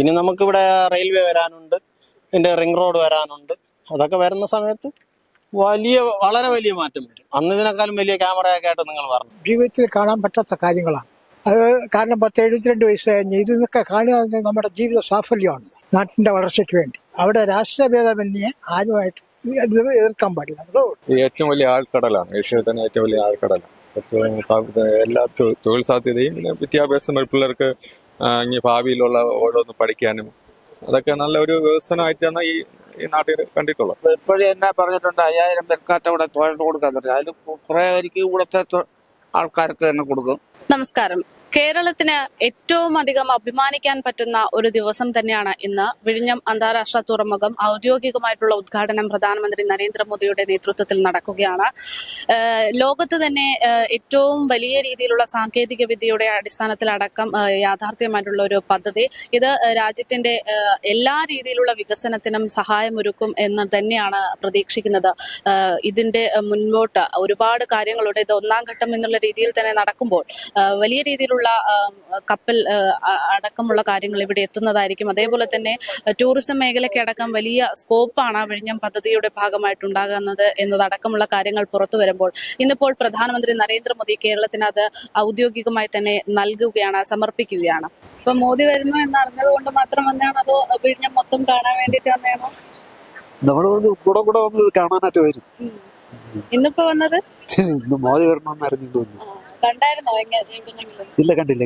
ഇനി നമുക്കിവിടെ റെയിൽവേ വരാനുണ്ട് ഇതിന്റെ റിംഗ് റോഡ് വരാനുണ്ട്. അതൊക്കെ വരുന്ന സമയത്ത് വലിയ വളരെ വലിയ മാറ്റം വരും. അന്ന് ഇതിനേക്കാളും വലിയ ക്യാമറയൊക്കെ ആയിട്ട് നിങ്ങൾ പറഞ്ഞു. ജീവിതത്തിൽ കാണാൻ പറ്റാത്ത കാര്യങ്ങളാണ്. അത് കാരണം പത്ത് എഴുപത്തിരണ്ട് വയസ്സ് കഴിഞ്ഞ് ഇതൊക്കെ കാണുക നമ്മുടെ ജീവിത സാഫല്യമാണ് നാട്ടിന്റെ വളർച്ചയ്ക്ക് വേണ്ടി. അവിടെ രാഷ്ട്രീയ ഭേദമന്യേ ആരുമായിട്ട് ഇത് എതിർക്കാൻ പാടില്ല. ഏറ്റവും വലിയ ആൾക്കടലാണ്. ഏഷ്യയിൽ തന്നെ ഏറ്റവും വലിയ ആൾക്കടലാണ്. എല്ലാ തൊഴിൽ സാധ്യതയും പിന്നെ വിദ്യാഭ്യാസം പിള്ളേർക്ക് ഇനി ഭാവിയിലുള്ള ഓരോന്ന് പഠിക്കാനും അതൊക്കെ നല്ല ഒരു വികസനമായിട്ടാണ് ഈ ഈ നാട്ടിൽ കണ്ടിട്ടുള്ളത്. ഇപ്പോഴും എന്നെ പറഞ്ഞിട്ടുണ്ട് അയ്യായിരം പേർക്കാറ്റ ഇവിടെ തൊഴിൽ കൊടുക്കാൻ പറഞ്ഞു. അതിൽ കുറെ പേർക്ക് ഇവിടുത്തെ ആൾക്കാർക്ക് തന്നെ കൊടുക്കും. നമസ്കാരം. കേരളത്തിന് ഏറ്റവും അധികം അഭിമാനിക്കാൻ പറ്റുന്ന ഒരു ദിവസം തന്നെയാണ് ഇന്ന് വിഴിഞ്ഞം അന്താരാഷ്ട്ര തുറമുഖം ഔദ്യോഗികമായിട്ടുള്ള ഉദ്ഘാടനം പ്രധാനമന്ത്രി നരേന്ദ്രമോദിയുടെ നേതൃത്വത്തിൽ നടക്കുകയാണ്. ലോകത്ത് തന്നെ ഏറ്റവും വലിയ രീതിയിലുള്ള സാങ്കേതിക വിദ്യയുടെ അടിസ്ഥാനത്തിലടക്കം അടക്കം യാഥാർത്ഥ്യമായിട്ടുള്ള ഒരു പദ്ധതി. ഇത് രാജ്യത്തിന്റെ എല്ലാ രീതിയിലുള്ള വികസനത്തിനും സഹായമൊരുക്കും എന്ന് തന്നെയാണ് പ്രതീക്ഷിക്കുന്നത്. ഇതിന്റെ മുൻപോട്ട് ഒരുപാട് കാര്യങ്ങളുടെ ഇത് ഒന്നാം ഘട്ടം എന്നുള്ള രീതിയിൽ തന്നെ നടക്കുമ്പോൾ വലിയ രീതിയിലുള്ള ആം, കപ്പൽ അടക്കമുള്ള കാര്യങ്ങൾ ഇവിടെ എത്തുന്നതായിരിക്കും. അതേപോലെ തന്നെ ടൂറിസം മേഖലയ്ക്ക് അടക്കം വലിയ സ്കോപ്പാണ് ആ വിഴിഞ്ഞം പദ്ധതിയുടെ ഭാഗമായിട്ടുണ്ടാകുന്നത് എന്നതടക്കമുള്ള കാര്യങ്ങൾ പുറത്തു വരുമ്പോൾ. ഇന്നിപ്പോൾ പ്രധാനമന്ത്രി നരേന്ദ്രമോദി കേരളത്തിന് അത് ഔദ്യോഗികമായി തന്നെ നൽകുകയാണ് സമർപ്പിക്കുകയാണ്. ഇപ്പൊ മോദി വരുന്നു എന്ന് അറിഞ്ഞത് കൊണ്ട് മാത്രം വന്നാണ് അതോ വിഴിഞ്ഞം മൊത്തം കാണാൻ വേണ്ടിട്ട് നമ്മൾ കൂടെ കൂടെ വന്ന് ഇത് കാണാനായിട്ട് വരും. ഇന്നിപ്പോ വന്നത്? ഇന്ന് മോദി വരണമെന്ന് അറിഞ്ഞിട്ട് വന്നു. കണ്ടായിരുന്നോ? ഇല്ല കണ്ടില്ല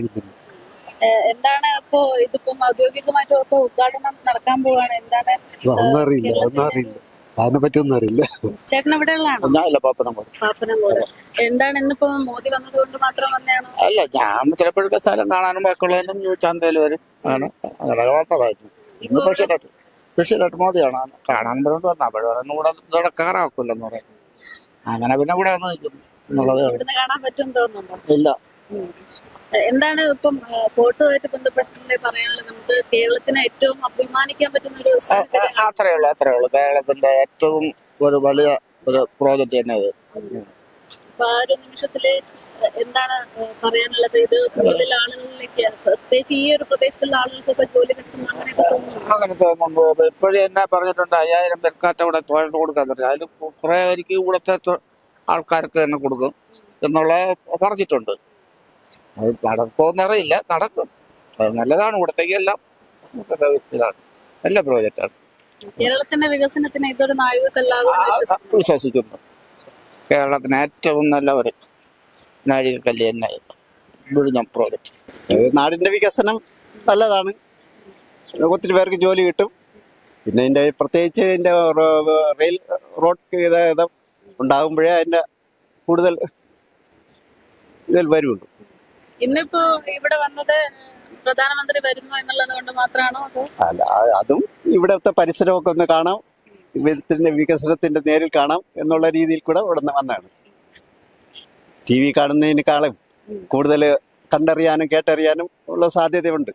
എന്താണ് അപ്പോ ഇതിപ്പം ഔദ്യോഗികമായിട്ട് ഒക്കെ ഉദ്ഘാടനം നടക്കാൻ പോവാണ്. എന്താണ് ഒന്നും അറിയില്ല ഒന്നും അറിയില്ല. അതിനെ പറ്റി ഒന്നും അറിയില്ല. ചേട്ടൻ എവിടെയുള്ളതാണോ ഞാനല്ല പാപ്പനം പാപ്പനംകോട്. എന്താണ് ഇന്നിപ്പോ മോദി വന്നത് കൊണ്ട് മാത്രം അല്ല ഞാൻ ചിലപ്പോഴൊക്കെ സ്ഥലം കാണാനും ബാക്കിയുള്ളതിനും ചന്തയിൽ വരും ആണ്. അങ്ങനെ വന്നതായിരുന്നു. ഇന്ന് സ്പെഷ്യലായിട്ട് സ്പെഷ്യലായിട്ട് മോദിയാണ്. കാണാൻ പറഞ്ഞിട്ട് വന്ന അപ്പോഴും കൂടെ ഇതോടെ പറയുന്നത് അങ്ങനെ പിന്നെ ഇവിടെ വന്ന് നിൽക്കുന്നു എന്നുള്ളതേ കാണാൻ പറ്റും തോന്നുന്നുണ്ടോ? ഇല്ല. എന്താണ് ഇപ്പം ഫോട്ടോയായിട്ട് ബന്ധപ്പെട്ടിട്ടുണ്ടെങ്കിൽ പറയാനുള്ളത്? നമുക്ക് കേരളത്തിന് ഏറ്റവും അഭിമാനിക്കാൻ പറ്റുന്ന ഒരു അത്രേ ഉള്ളൂ അത്രേ ഉള്ളൂ. കേരളത്തിന്റെ ഏറ്റവും ഒരു വലിയ ഒരു പ്രോജക്റ്റ് തന്നെ അത് അപ്പൊ ആ ഒരു നിമിഷത്തിൽ എന്താണ് പറയാനുള്ളത്? ഇത് കൂടുതൽ ആളുകളിലേക്ക് പ്രത്യേകിച്ച് ഈ ഒരു പ്രദേശത്തുള്ള ആളുകൾക്കൊക്കെ ജോലി കിട്ടുന്നു അങ്ങനെയൊക്കെ തോന്നുന്നു അങ്ങനെ തോന്നുന്നു ഇപ്പോഴും എന്നാ പറഞ്ഞിട്ടുണ്ട് അയ്യായിരം പേർക്കാറ്റ് ഇവിടെ തൊഴിൽ കൊടുക്കാൻ തുടങ്ങി അതിൽ കുറെ പേർക്ക് ഇവിടുത്തെ ആൾക്കാർക്ക് തന്നെ കൊടുക്കും എന്നുള്ള പറഞ്ഞിട്ടുണ്ട്. അത് നടക്കുമെന്നറിയില്ല നടക്കും. അത് നല്ലതാണ്. ഇവിടത്തേക്ക് എല്ലാം ഇതാണ് നല്ല പ്രോജക്റ്റാണ് കേരളത്തിന്റെ വികസനത്തിന് ഇതൊരു നാഴികക്കല്ലാകും വിശ്വസിക്കുന്നു. കേരളത്തിന് ഏറ്റവും നല്ല ഒരു നാഴികക്കല്ല് തന്നെ. വിഴിഞ്ഞം പ്രോജക്റ്റ് നാടിന്റെ വികസനം നല്ലതാണ്. ഒത്തിരി പേർക്ക് ജോലി കിട്ടും. പിന്നെ ഇതിന്റെ പ്രത്യേകിച്ച് ഇതിന്റെ റെയിൽ റോഡ് ഗതാഗതം ഉണ്ടാകുമ്പോഴേ അതിന്റെ കൂടുതൽ ഇതിൽ വരുള്ളൂ. ഇന്നിപ്പോ ഇവിടെ വന്നത് പ്രധാനമന്ത്രി വരുന്നു എന്നുള്ളത് കൊണ്ട് മാത്രമാണോ അല്ല അതും ഇവിടുത്തെ പരിസരമൊക്കെ ഒന്ന് കാണാം. ഇവിടത്തിന്റെ വികസനത്തിന്റെ നേരിൽ കാണാം എന്നുള്ള രീതിയിൽ കൂടെ ഇവിടെ നിന്ന് വന്നതാണ്. ടി വി കാണുന്നതിനേക്കാളും കൂടുതൽ കണ്ടറിയാനും കേട്ടറിയാനും ഉള്ള സാധ്യതയുണ്ട്.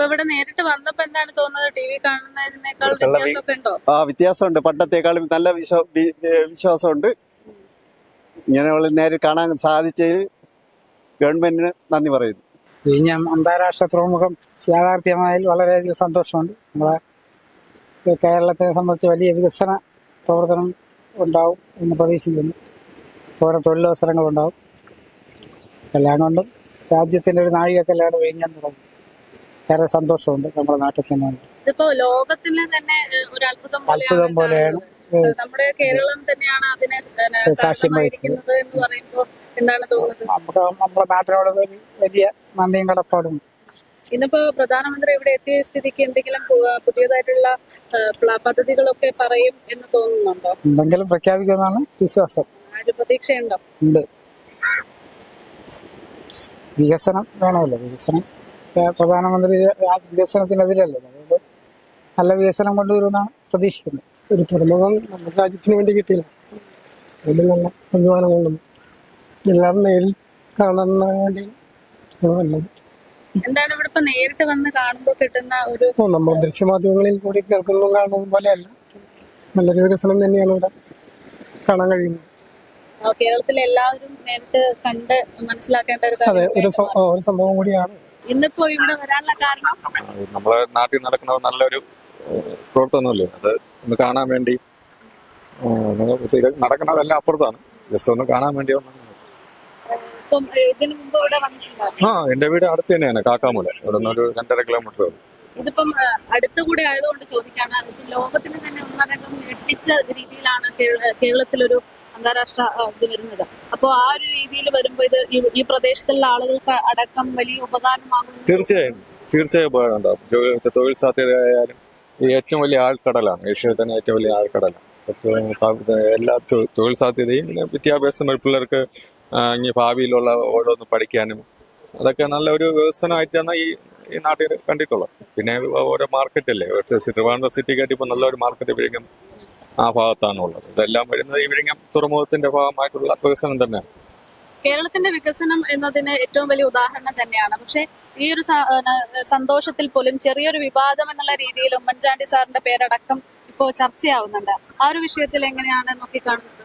ഇപ്പൊ ഇവിടെ നേരിട്ട് വന്നപ്പോ എന്താണ് തോന്നുന്നത്? ടി വി കാണുന്നതിനേക്കാൾ വ്യത്യാസമൊക്കെ ഉണ്ടോ? ആ വ്യത്യാസമുണ്ട്. പണ്ടത്തെക്കാളും നല്ല വിശ്വാസം വിശ്വാസമുണ്ട്. ഇങ്ങനെയുള്ള നേരിൽ കാണാൻ സാധിച്ചതിൽ ഗവൺമെന്റിന് നന്ദി പറയുന്നു. വിഴിഞ്ഞം അന്താരാഷ്ട്ര തുറമുഖം യാഥാർത്ഥ്യമായതിൽ വളരെയധികം സന്തോഷമുണ്ട്. നമ്മളെ കേരളത്തെ സംബന്ധിച്ച് വലിയ വികസന പ്രവർത്തനം ഉണ്ടാവും എന്ന് പ്രതീക്ഷിക്കുന്നു. ഓരോ തൊഴിലവസരങ്ങളുണ്ടാവും. എല്ലാം കൊണ്ടും രാജ്യത്തിന്റെ ഒരു നാഴികക്കല്ലാണ് വിഴിഞ്ഞാൻ തുടങ്ങി ഏറെ സന്തോഷമുണ്ട് നമ്മുടെ നാട്ടിൽ ഇതിപ്പോ തന്നെ ഒരു അത്ഭുതം അത്ഭുതം പോലെയാണ്. നമ്മുടെ കേരളം തന്നെയാണ് അതിനെ ഏഹ്, സാക്ഷ്യം വഹിച്ചത്. കാരണമായിരിക്കുന്നത് എന്ന് പറയുമ്പോ എന്താണ് തോന്നുന്നത്? നമുക്ക് നമ്മുടെ നാട്ടിനോട് വലിയ നന്ദിയും കടപ്പാടും. ഇന്നിപ്പോ പ്രധാനമന്ത്രി ഇവിടെ എത്തിയ സ്ഥിതിക്ക് എന്തെങ്കിലും പുതിയതായിട്ടുള്ള പദ്ധതികളൊക്കെ പറയും എന്ന് തോന്നുന്നുണ്ടോ? എന്തെങ്കിലും പ്രഖ്യാപിക്കുമെന്നാണ് വിശ്വാസം. പ്രതീക്ഷയുണ്ടോ? ഉണ്ട്. വികസനം വേണമല്ലോ. വികസനം പ്രധാനമന്ത്രി ആ വികസനത്തിനെതിരല്ലേ? അതുകൊണ്ട് നല്ല വികസനം കൊണ്ടുവരുമെന്നാണ് പ്രതീക്ഷിക്കുന്നത്. ഒരു തുറമുഖം നമ്മുടെ രാജ്യത്തിന് വേണ്ടി കിട്ടിയില്ല. അതിൽ നല്ല അഭിമാനം കൊണ്ടുവന്നു എല്ലാം നേരിൽ കാണുന്ന വേണ്ടി എന്താണ് ഇവിടെ നേരിട്ട് വന്ന് കാണുമ്പോൾ കിട്ടുന്ന ഒരു നമ്മൾ ദൃശ്യമാധ്യമങ്ങളിൽ കൂടി കേൾക്കുന്നതും കാണുന്നതും പോലെയല്ല. നല്ലൊരു വികസനം തന്നെയാണ് ഇവിടെ കാണാൻ കഴിയുന്നത്. കേരളത്തിലെ എല്ലാവരും നേരിട്ട് കണ്ട് മനസ്സിലാക്കേണ്ട ഒരു അതെ കാര്യം ഒരു സം- ഒരു സംഭവം കൂടിയാണ്. ഇന്നിപ്പോ ഇവിടെ വരാനുള്ള കാരണം? നമ്മളെ നാട്ടിൽ നടക്കുന്ന നല്ലൊരു ഏഹ്, പ്രവർത്തനമല്ലേ? അത് ഒന്ന് കാണാൻ വേണ്ടി ഏഹ്, ഇത് നടക്കുന്നതെല്ലാം അപ്പുറത്താണ്. ജസ്റ്റ് ഒന്ന് കാണാൻ വേണ്ടി വന്നതാണ്. ഇപ്പം ഇതിനു മുമ്പ് ഇവിടെ വന്നിട്ടുണ്ടായിരുന്നു. ആ എന്റെ വീട് അടുത്ത് തന്നെയാണ് കാക്കാമൂല. ഇവിടെ നിന്ന് ഒരു രണ്ടര കിലോമീറ്റർ ഇതിപ്പം ആ, അടുത്തുകൂടി ആയതുകൊണ്ട് ചോദിക്കാണ് ഇപ്പം ലോകത്തിന് തന്നെ ഒന്നടങ്കം ഞെട്ടിച്ച രീതിയിലാണ് കേരള- കേരളത്തിലൊരു അന്താരാഷ്ട്ര ഇത് വരുന്നത്. അപ്പോൾ ആ ഒരു രീതിയിൽ വരുമ്പോൾ ഇത് ഈ- പ്രദേശത്തുള്ള ആളുകൾക്ക് അടക്കം വലിയ ഉപകാരമാകും. തീർച്ചയായും തീർച്ചയായും ഉപകാരം ഉണ്ടാവും ജോ- തൊഴിൽ സാധ്യതയായാലും ഏറ്റവും വലിയ ആൾക്കടലാണ്. ഏഷ്യയിൽ തന്നെ ഏറ്റവും വലിയ ആൾക്കടലാണ്. എല്ലാ തൊഴിൽ സാധ്യതയും പിന്നെ വിദ്യാഭ്യാസം പിള്ളേർക്ക് ഇനി ഭാവിയിലുള്ള ഓരോന്ന് പഠിക്കാനും അതൊക്കെ നല്ല ഒരു വികസനമായിട്ടാണ് ഈ ഈ നാട്ടിൽ കണ്ടിട്ടുള്ളത്. പിന്നെ ഓരോ മാർക്കറ്റല്ലേ ട്രിവാൻഡ്രം സിറ്റിക്കായിട്ട് ഇപ്പോൾ നല്ലൊരു മാർക്കറ്റ് വിഴിഞ്ഞം ആ ഭാഗത്താണ് ഉള്ളത് ഇതെല്ലാം വരുന്നത് ഈ വിഴിഞ്ഞം തുറമുഖത്തിന്റെ ഭാഗമായിട്ടുള്ള വികസനം തന്നെയാണ്. കേരളത്തിന്റെ വികസനം എന്നതിന് ഏറ്റവും വലിയ ഉദാഹരണം തന്നെയാണ്. പക്ഷേ ഈ ഒരു സന്തോഷത്തിൽ പോലും ചെറിയൊരു വിവാദം എന്നുള്ള രീതിയിൽ ഉമ്മൻചാണ്ടി സാറിന്റെ പേരടക്കം ഇപ്പോൾ ചർച്ചയാവുന്നുണ്ട്. ആ ഒരു വിഷയത്തിൽ എങ്ങനെയാണ് നോക്കിക്കാണുന്നത്?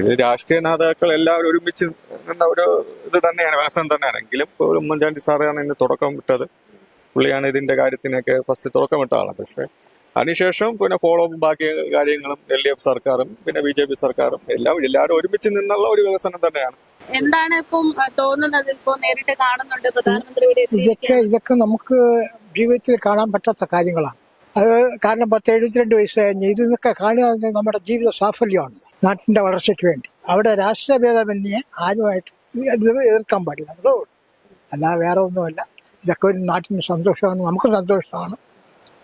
ഇത് രാഷ്ട്രീയ നേതാക്കൾ എല്ലാവരും ഒരുമിച്ച് നിന്ന ഒരു ഇത് തന്നെയാണ് വികസനം തന്നെയാണ്. എങ്കിലും ഉമ്മൻചാണ്ടി സാറാണ് ഇതിന് തുടക്കം വിട്ടത്. പുള്ളിയാണ് ഇതിന്റെ കാര്യത്തിനൊക്കെ ഫസ്റ്റ് തുടക്കം ആളാണ്. പക്ഷെ അതിനുശേഷം പിന്നെ ഫോളോ അപ്പ് ബാക്കി കാര്യങ്ങളും എൽ ഡി എഫ് സർക്കാരും പിന്നെ ബി ജെ പി സർക്കാരും എല്ലാം എല്ലാവരും ഒരുമിച്ച് നിന്നുള്ള ഒരു വികസനം തന്നെയാണ്. എന്താണ് ഇപ്പം തോന്നുന്നത്? ഇപ്പോ നേരിട്ട് കാണുന്നുണ്ട് പ്രധാനമന്ത്രി ഇവിടെ ഇതൊക്കെ. ഇതൊക്കെ നമുക്ക് ജീവിതത്തിൽ കാണാൻ പറ്റാത്ത കാര്യങ്ങളാണ്. അത് കാരണം പത്ത് എഴുപത്തിരണ്ട് വയസ്സ് കഴിഞ്ഞ് ഇതൊക്കെ കാണുക നമ്മുടെ ജീവിത സാഫല്യമാണ് നാട്ടിന്റെ വളർച്ചയ്ക്ക് വേണ്ടി. അവിടെ രാഷ്ട്രീയ ഭേദമന്യെ ആരുമായിട്ട് ഇത് എതിർക്കാൻ പാടില്ല. അതേ അല്ലാതെ വേറെ ഒന്നുമല്ല. ഇതൊക്കെ ഒരു നാട്ടിന് സന്തോഷമാണ് നമുക്ക് സന്തോഷമാണ്.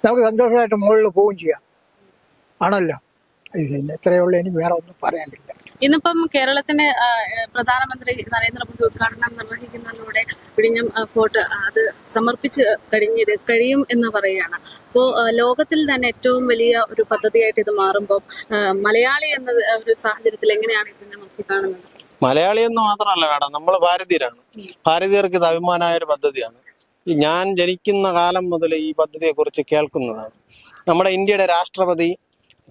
നമുക്ക് സന്തോഷമായിട്ട് മുകളിൽ പോവുകയും ചെയ്യാം. ആണല്ലോ? ഇത് ഇത്രയേ ഉള്ളൂ. ഇനി വേറെ ഒന്നും പറയാനില്ല. ഇന്നിപ്പം കേരളത്തിന് ആ, പ്രധാനമന്ത്രി നരേന്ദ്രമോദി ഉദ്ഘാടനം നിർവഹിക്കുന്നതിലൂടെ വിഴിഞ്ഞം ഫോർട്ട് അത് സമർപ്പിച്ച് കഴിഞ്ഞ കഴിയും എന്ന് പറയുകയാണ്. അപ്പോൾ ലോകത്തിൽ തന്നെ ഏറ്റവും വലിയ ഒരു പദ്ധതിയായിട്ട് ഇത് മാറുമ്പോൾ മലയാളി എന്ന ഒരു സാഹചര്യത്തിൽ എങ്ങനെയാണ് ഇതിനെ നോക്കിക്കാണുന്നത് മലയാളി എന്ന് മാത്രമല്ല മേഡം നമ്മൾ ഭാരതീയരാണ്. ഭാരതീയർക്ക് ഇത് അഭിമാനമായ ഒരു പദ്ധതിയാണ്. ഞാൻ ജനിക്കുന്ന കാലം മുതൽ ഈ പദ്ധതിയെക്കുറിച്ച് കേൾക്കുന്നതാണ്. നമ്മുടെ ഇന്ത്യയുടെ രാഷ്ട്രപതി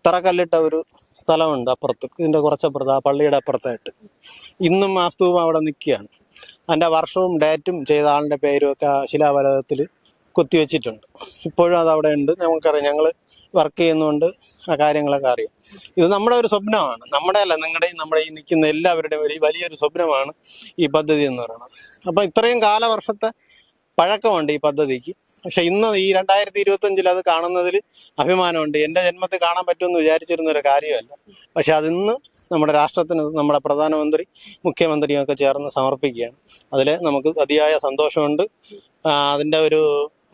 തറക്കല്ലിട്ട ഒരു സ്ഥലമുണ്ട് അപ്പുറത്ത്. ഇതിന്റെ കുറച്ചപ്പുറത്ത് ആ പള്ളിയുടെ അപ്പുറത്തായിട്ട്. ഇന്നും ആ സ്തൂപം അവിടെ നിൽക്കുകയാണ്. അതിന്റെ വർഷവും ഡേറ്റും ചെയ്ത ആളിന്റെ പേരും ഒക്കെ ആ ശിലാഫലകത്തിൽ കുത്തിവെച്ചിട്ടുണ്ട്. ഇപ്പോഴും അത് അവിടെ ഉണ്ട്. നമുക്കറിയാം ഞങ്ങൾ വർക്ക് ചെയ്യുന്നതുകൊണ്ട് ആ കാര്യങ്ങളൊക്കെ അറിയാം. ഇത് നമ്മുടെ ഒരു സ്വപ്നമാണ്. നമ്മുടെ അല്ല നിങ്ങളുടെയും നമ്മുടെ ഈ നിൽക്കുന്ന എല്ലാവരുടെയും ഒരു വലിയൊരു സ്വപ്നമാണ് ഈ പദ്ധതി എന്ന് പറയുന്നത്. അപ്പം ഇത്രയും കാലവർഷത്തെ പഴക്കമുണ്ട് ഈ പദ്ധതിക്ക്. പക്ഷെ ഇന്ന് ഈ രണ്ടായിരത്തി ഇരുപത്തി അഞ്ചിൽ അത് കാണുന്നതിൽ അഭിമാനമുണ്ട്. എന്റെ ജന്മത്തിൽ കാണാൻ പറ്റുമെന്ന് വിചാരിച്ചിരുന്ന ഒരു കാര്യമല്ല. പക്ഷെ അതിന്ന് നമ്മുടെ രാഷ്ട്രത്തിന് നമ്മുടെ പ്രധാനമന്ത്രി മുഖ്യമന്ത്രിയും ഒക്കെ ചേർന്ന് സമർപ്പിക്കുകയാണ്. അതിൽ നമുക്ക് അതിയായ സന്തോഷമുണ്ട്. അതിന്റെ ഒരു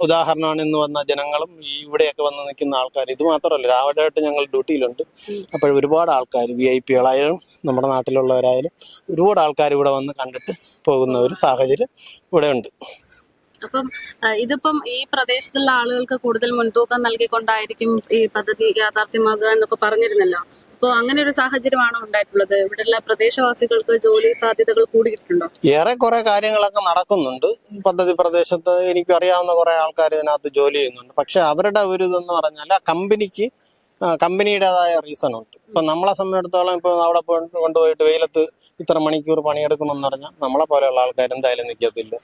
ഉദാഹരണമാണ് ഇന്ന് വന്ന ജനങ്ങളും ഈ ഇവിടെയൊക്കെ വന്ന് നിൽക്കുന്ന ആൾക്കാർ. ഇത് മാത്രമല്ല രാവിലെയായിട്ട് ഞങ്ങൾ ഡ്യൂട്ടിയിലുണ്ട്. അപ്പോൾ ഒരുപാട് ആൾക്കാർ വി ഐ പികളായാലും നമ്മുടെ നാട്ടിലുള്ളവരായാലും ഒരുപാട് ആൾക്കാർ ഇവിടെ വന്ന് കണ്ടിട്ട് പോകുന്ന ഒരു സാഹചര്യം ഇവിടെ ഉണ്ട് അപ്പം ഇതിപ്പം ഈ പ്രദേശത്തുള്ള ആളുകൾക്ക് കൂടുതൽ മുൻതൂക്കം നൽകിക്കൊണ്ടായിരിക്കും ഈ പദ്ധതി യാഥാർത്ഥ്യമാകുക എന്നൊക്കെ പറഞ്ഞിരുന്നല്ലോ. അപ്പോൾ അങ്ങനെ ഒരു സാഹചര്യമാണോ ഉണ്ടായിട്ടുള്ളത്? ഇവിടെയുള്ള പ്രദേശവാസികൾക്ക് ജോലി സാധ്യതകൾ കൂടിയിട്ടുണ്ടോ? ഏറെ കുറെ കാര്യങ്ങളൊക്കെ നടക്കുന്നുണ്ട്. പദ്ധതി പ്രദേശത്ത് എനിക്ക് അറിയാവുന്ന കുറെ ആൾക്കാർ ഇതിനകത്ത് ജോലി ചെയ്യുന്നുണ്ട്. പക്ഷെ അവരുടെ ഒരു ഇതെന്ന് പറഞ്ഞാൽ ആ കമ്പനിക്ക് കമ്പനിയുടേതായ റീസൺ ഉണ്ട് ഇപ്പൊ നമ്മളെ സംബന്ധിച്ചിടത്തോളം ഇപ്പൊ അവിടെ പോയിട്ട് കൊണ്ടുപോയിട്ട് വെയിലത്ത് ഇത്ര മണിക്കൂർ പണിയെടുക്കണം എന്ന് പറഞ്ഞാൽ നമ്മളെ പോലെയുള്ള ആൾക്കാർ എന്തായാലും നിൽക്കത്തില്ല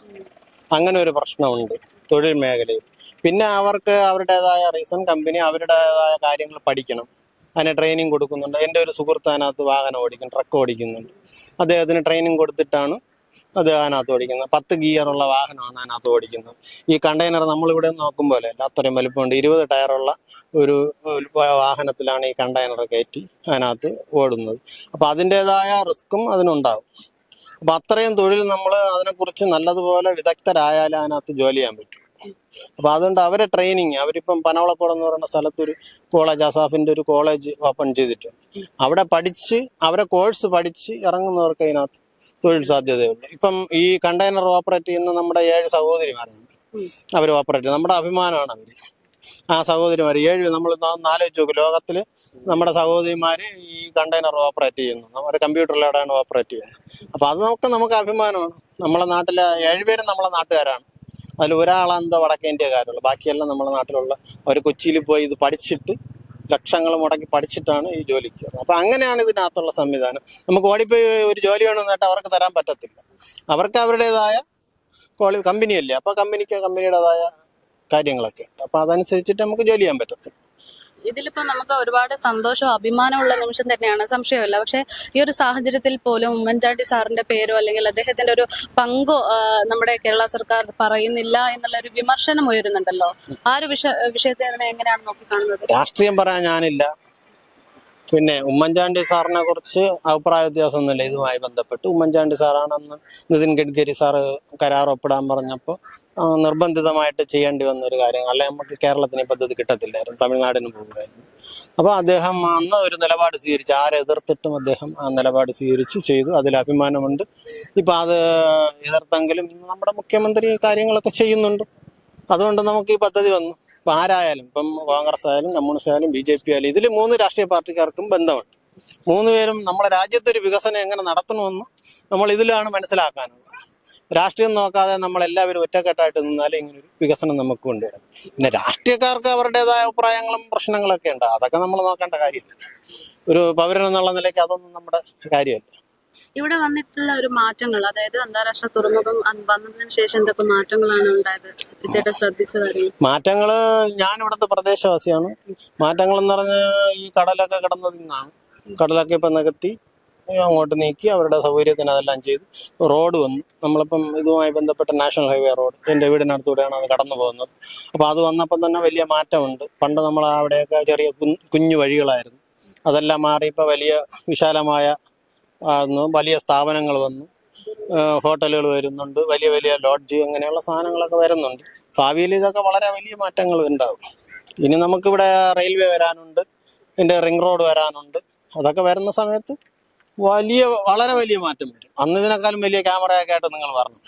അങ്ങനെ ഒരു പ്രശ്നമുണ്ട് തൊഴിൽ മേഖലയിൽ. പിന്നെ അവർക്ക് അവരുടേതായ റീസൺ കമ്പനി അവരുടേതായ കാര്യങ്ങൾ പഠിക്കണം. അതിന് ട്രെയിനിങ് കൊടുക്കുന്നുണ്ട്. എന്റെ ഒരു സുഹൃത്ത് അതിനകത്ത് വാഹനം ഓടിക്കും ട്രക്ക് ഓടിക്കുന്നുണ്ട്. അദ്ദേഹത്തിന് ട്രെയിനിങ് കൊടുത്തിട്ടാണ് അത് അതിനകത്ത് ഓടിക്കുന്നത്. പത്ത് ഗിയറുള്ള വാഹനമാണ് അതിനകത്ത് ഓടിക്കുന്നത്. ഈ കണ്ടെയ്നർ നമ്മളിവിടെ നോക്കുമ്പോൾ അല്ല അത്രയും വലിപ്പമുണ്ട്. ഇരുപത് ടയറുള്ള ഒരു വാഹനത്തിലാണ് ഈ കണ്ടെയ്നർ കയറ്റി അതിനകത്ത് ഓടുന്നത്. അപ്പോൾ അതിന്റേതായ റിസ്ക്കും അതിനുണ്ടാവും. അപ്പം അത്രയും തൊഴിൽ നമ്മൾ അതിനെക്കുറിച്ച് നല്ലതുപോലെ വിദഗ്ധരായാലേ അതിനകത്ത് ജോലി ചെയ്യാൻ പറ്റും. അപ്പൊ അതുകൊണ്ട് അവരെ ട്രെയിനിങ് അവരിപ്പം പനവളക്കോട് എന്ന് പറയുന്ന സ്ഥലത്ത് ഒരു കോളേജ് അസാഫിന്റെ ഒരു കോളേജ് ഓപ്പൺ ചെയ്തിട്ടുണ്ട് അവിടെ പഠിച്ച് അവരെ കോഴ്സ് പഠിച്ച് ഇറങ്ങുന്നവർക്ക് അതിനകത്ത് തൊഴിൽ സാധ്യതയുള്ളൂ ഇപ്പം ഈ കണ്ടെയ്നർ ഓപ്പറേറ്റ് ചെയ്യുന്ന നമ്മുടെ ഏഴ് സഹോദരിമാരാണ് അവർ ഓപ്പറേറ്റ് നമ്മുടെ അഭിമാനമാണ് അവർ ആ സഹോദരിമാർ ഏഴ് നമ്മൾ നാലോ നോക്കും. ലോകത്തിൽ നമ്മുടെ സഹോദരിമാർ ഈ കണ്ടെയ്നർ ഓപ്പറേറ്റ് ചെയ്യുന്നു. നമ്മുടെ കമ്പ്യൂട്ടറിലൂടെയാണ് ഓപ്പറേറ്റ് ചെയ്യുന്നത് അപ്പോൾ അത് നമുക്ക് നമുക്ക് അഭിമാനമാണ്. നമ്മളെ നാട്ടിലെ ഏഴുപേരും നമ്മളെ നാട്ടുകാരാണ്. അതിൽ ഒരാളെന്തോ വടക്കേ ഇന്ത്യക്കാരുള്ളൂ. ബാക്കിയെല്ലാം നമ്മളെ നാട്ടിലുള്ള ഒരു കൊച്ചിയിൽ പോയി ഇത് പഠിച്ചിട്ട് ലക്ഷങ്ങൾ മുടക്കി പഠിച്ചിട്ടാണ് ഈ ജോലിക്ക് കയറുന്നത്. അപ്പം അങ്ങനെയാണ് ഇതിനകത്തുള്ള സംവിധാനം. നമുക്ക് ഓടിപ്പോയി ഒരു ജോലി വേണമെന്നിട്ട് അവർക്ക് തരാൻ പറ്റത്തില്ല. അവർക്ക് അവരുടേതായ ക്വാളി കമ്പനിയല്ലേ. അപ്പോൾ കമ്പനിക്ക് കമ്പനിയുടേതായ കാര്യങ്ങളൊക്കെ ഉണ്ട്. അപ്പോൾ അതനുസരിച്ചിട്ട് നമുക്ക് ജോലി ചെയ്യാൻ പറ്റത്തില്ല. ഇതിലിപ്പോ നമുക്ക് ഒരുപാട് സന്തോഷവും അഭിമാനമുള്ള നിമിഷം തന്നെയാണ്. സംശയമില്ല പക്ഷെ ഈ ഒരു സാഹചര്യത്തിൽ പോലും ഉമ്മൻചാണ്ടി സാറിന്റെ പേരോ അല്ലെങ്കിൽ അദ്ദേഹത്തിന്റെ ഒരു പങ്കോ നമ്മുടെ കേരള സർക്കാർ പറയുന്നില്ല എന്നുള്ള ഒരു വിമർശനം ഉയരുന്നുണ്ടല്ലോ. ആ ഒരു വിഷ വിഷയത്തെ എങ്ങനെയാണ് നോക്കിക്കാണുന്നത്? രാഷ്ട്രീയം പറയാൻ ഞാനില്ല. പിന്നെ ഉമ്മൻചാണ്ടി സാറിനെ കുറിച്ച് അഭിപ്രായ വ്യത്യാസമൊന്നുമില്ല ഇതുമായി ബന്ധപ്പെട്ട് ഉമ്മൻചാണ്ടി സാറാണെന്ന് നിതിൻ ഗഡ്കരി സാറ് കരാർ ഒപ്പിടാൻ പറഞ്ഞപ്പോൾ നിർബന്ധിതമായിട്ട് ചെയ്യേണ്ടി വന്ന ഒരു കാര്യം അല്ലെ നമുക്ക് കേരളത്തിന് പദ്ധതി കിട്ടത്തില്ലായിരുന്നു. തമിഴ്നാടിന് പോകുമായിരുന്നു. അപ്പോൾ അദ്ദേഹം അന്ന് ഒരു നിലപാട് സ്വീകരിച്ചു. ആരെ എതിർത്തിട്ടും അദ്ദേഹം ആ നിലപാട് സ്വീകരിച്ചു ചെയ്തു. അതിൽ അഭിമാനമുണ്ട്. ഇപ്പം അത് എതിർത്തെങ്കിലും നമ്മുടെ മുഖ്യമന്ത്രി കാര്യങ്ങളൊക്കെ ചെയ്യുന്നുണ്ട്. അതുകൊണ്ട് നമുക്ക് ഈ പദ്ധതി വന്നു. ഇപ്പം ആരായാലും ഇപ്പം കോൺഗ്രസ് ആയാലും കമ്മ്യൂണിസ്റ്റ് ആയാലും ബി ജെ പി ആയാലും ഇതിൽ മൂന്ന് രാഷ്ട്രീയ പാർട്ടിക്കാർക്കും ബന്ധമുണ്ട്. മൂന്ന് പേരും നമ്മുടെ രാജ്യത്തൊരു വികസനം എങ്ങനെ നടത്തണമെന്ന് നമ്മൾ ഇതിലാണ് മനസ്സിലാക്കാനുള്ളത്. രാഷ്ട്രീയം നോക്കാതെ നമ്മൾ എല്ലാവരും ഒറ്റക്കെട്ടായിട്ട് നിന്നാലേ ഇങ്ങനെ ഒരു വികസനം നമുക്ക് കൊണ്ടുവരാം പിന്നെ രാഷ്ട്രീയക്കാർക്ക് അവരുടേതായ അഭിപ്രായങ്ങളും പ്രശ്നങ്ങളൊക്കെ ഉണ്ട്. അതൊക്കെ നമ്മൾ നോക്കേണ്ട കാര്യമില്ല. ഒരു പൗരൻ എന്നുള്ള നിലയ്ക്ക് അതൊന്നും നമ്മുടെ കാര്യമല്ല. ഇവിടെ വന്നിട്ടുള്ള ഒരു മാറ്റങ്ങൾ അതായത് അന്താരാഷ്ട്ര തുറമുഖം വന്നതിന് ശേഷം എന്തൊക്കെ മാറ്റങ്ങളാണ് ഉണ്ടായത്? ചേട്ടൻ ശ്രദ്ധിച്ച കാര്യം മാറ്റങ്ങൾ ഞാൻ ഇവിടുത്തെ പ്രദേശവാസിയാണ്. മാറ്റങ്ങൾ എന്ന് പറഞ്ഞാൽ ഈ കടലൊക്കെ കിടന്നത് ഇന്നാണ്. കടലൊക്കെ ഇപ്പൊ നികത്തി അങ്ങോട്ട് നീക്കി അവരുടെ സൗകര്യത്തിന് അതെല്ലാം ചെയ്തു. റോഡ് വന്നു. നമ്മളിപ്പം ഇതുമായി ബന്ധപ്പെട്ട നാഷണൽ ഹൈവേ റോഡ് എന്റെ വീടിനടുത്തൂടെയാണ് അത് കടന്നു പോകുന്നത്. അപ്പോൾ അത് വന്നപ്പം തന്നെ വലിയ മാറ്റമുണ്ട്. പണ്ട് നമ്മൾ അവിടെയൊക്കെ ചെറിയ കുഞ്ഞു വഴികളായിരുന്നു. അതെല്ലാം മാറി ഇപ്പോൾ വലിയ വിശാലമായ വലിയ സ്ഥാപനങ്ങൾ വന്നു. ഹോട്ടലുകൾ വരുന്നുണ്ട് വലിയ വലിയ ലോഡ്ജ് അങ്ങനെയുള്ള സാധനങ്ങളൊക്കെ വരുന്നുണ്ട്. ഭാവിയിൽ ഇതൊക്കെ വളരെ വലിയ മാറ്റങ്ങൾ ഉണ്ടാവും ഇനി നമുക്കിവിടെ റെയിൽവേ വരാനുണ്ട് ഇതിന്റെ റിംഗ് റോഡ് വരാനുണ്ട്. അതൊക്കെ വരുന്ന സമയത്ത് വലിയ വളരെ വലിയ മാറ്റം വരും. അന്ന് ഇതിനേക്കാളും വലിയ ക്യാമറയൊക്കെ ആയിട്ട് നിങ്ങൾ പറഞ്ഞു.